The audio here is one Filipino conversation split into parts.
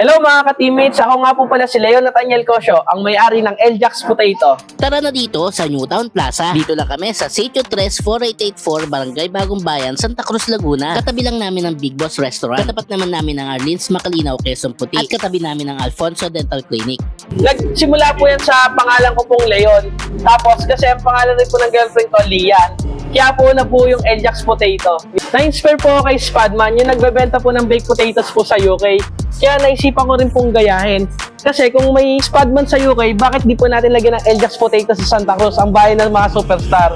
Hello mga ka-teammates, ako nga po pala si Leon Nathaniel Cosio, ang may-ari ng Eljax Potato. Tara na dito sa Newtown Plaza. Dito lang kami sa Sitio 3 4884 Barangay Bagong Bayan, Santa Cruz, Laguna. Katabi lang namin ng Big Boss Restaurant. Katapat naman namin ng Arlene's Macalinaw, Quezon Puti. At katabi namin ng Alfonso Dental Clinic. Nagsimula po yan sa pangalan ko pong Leon. Tapos kasi ang pangalan rin po ng girlfriend ko, Lian. Kaya po na po yung Eljax Potato. Na-inspire po ako kay Spadman, yung nagbebenta po ng baked potatoes po sa UK. Kaya naisipan ko rin pong gayahin. Kasi kung may Spadman sa UK, bakit di po natin lagyan ng Eljax Potato sa Santa Cruz, ang bahay ng mga superstar?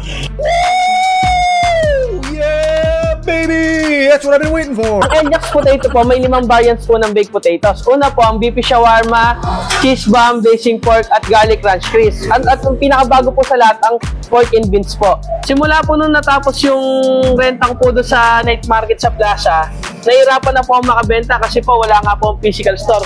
Yeah, baby! That's what I've been waiting for. Ang Eljax Potato po, may limang variants po ng baked potatoes. Una po, ang beefy shawarma, cheese bomb, blazing pork, at garlic ranch crisp. At, at ang pinakabago po sa lahat, ang pork and beans po. Simula po nung natapos yung renta ko po doon sa night market sa plaza, nahirapan na po ako makabenta kasi po wala nga po ang physical store.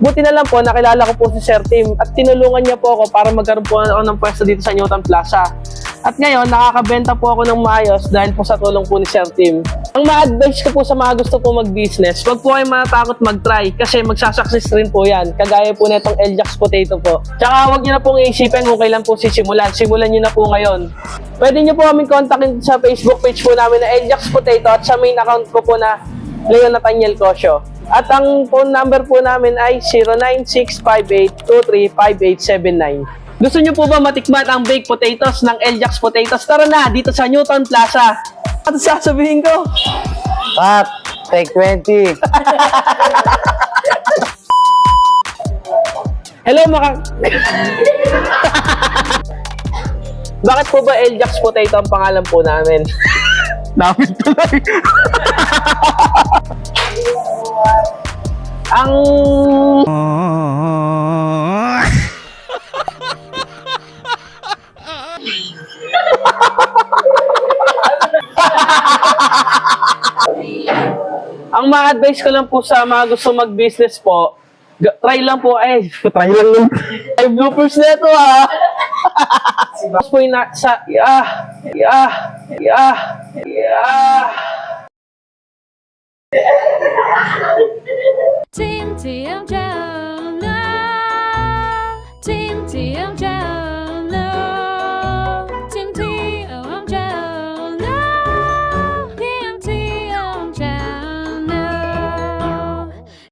Buti na lang po, nakilala ko po si Sir Tim at tinulungan niya po ako para magkaroon po ako ng pwesto dito sa Newton Plaza. At ngayon, nakakabenta po ako ng maayos dahil po sa tulong po ni Sir Tim. Ang ma-advise ko po sa mga gusto po mag-business, wag po kayo matakot mag-try kasi magsasucces rin po yan. Kagaya po nitong Eljax Potato po. Tsaka wag niyo na pong iisipin kung kailan po sisimulan. Simulan niyo na po ngayon. Pwede niyo po kaming kontakin sa Facebook page po namin na Eljax Potato at sa main account ko po na Leon Nathaniel Cosio. At ang phone number po namin ay 09658235879. Gusto niyo po ba matikman ang baked potatoes ng Eljax Potatoes? Tara na, dito sa Newton Plaza. At sasabihin ko, Pat, take 20. Hello mga... Bakit po ba Eljax Potato ang pangalan po namin? Namin tuloy. ang... ang mga advice ko lang po sa mga gusto mag-business po, try lang po, eh, try lang yung, ay, bloopers na ito ah. Tapos po yung na, sa, ah, ah, ah, ah. Team TM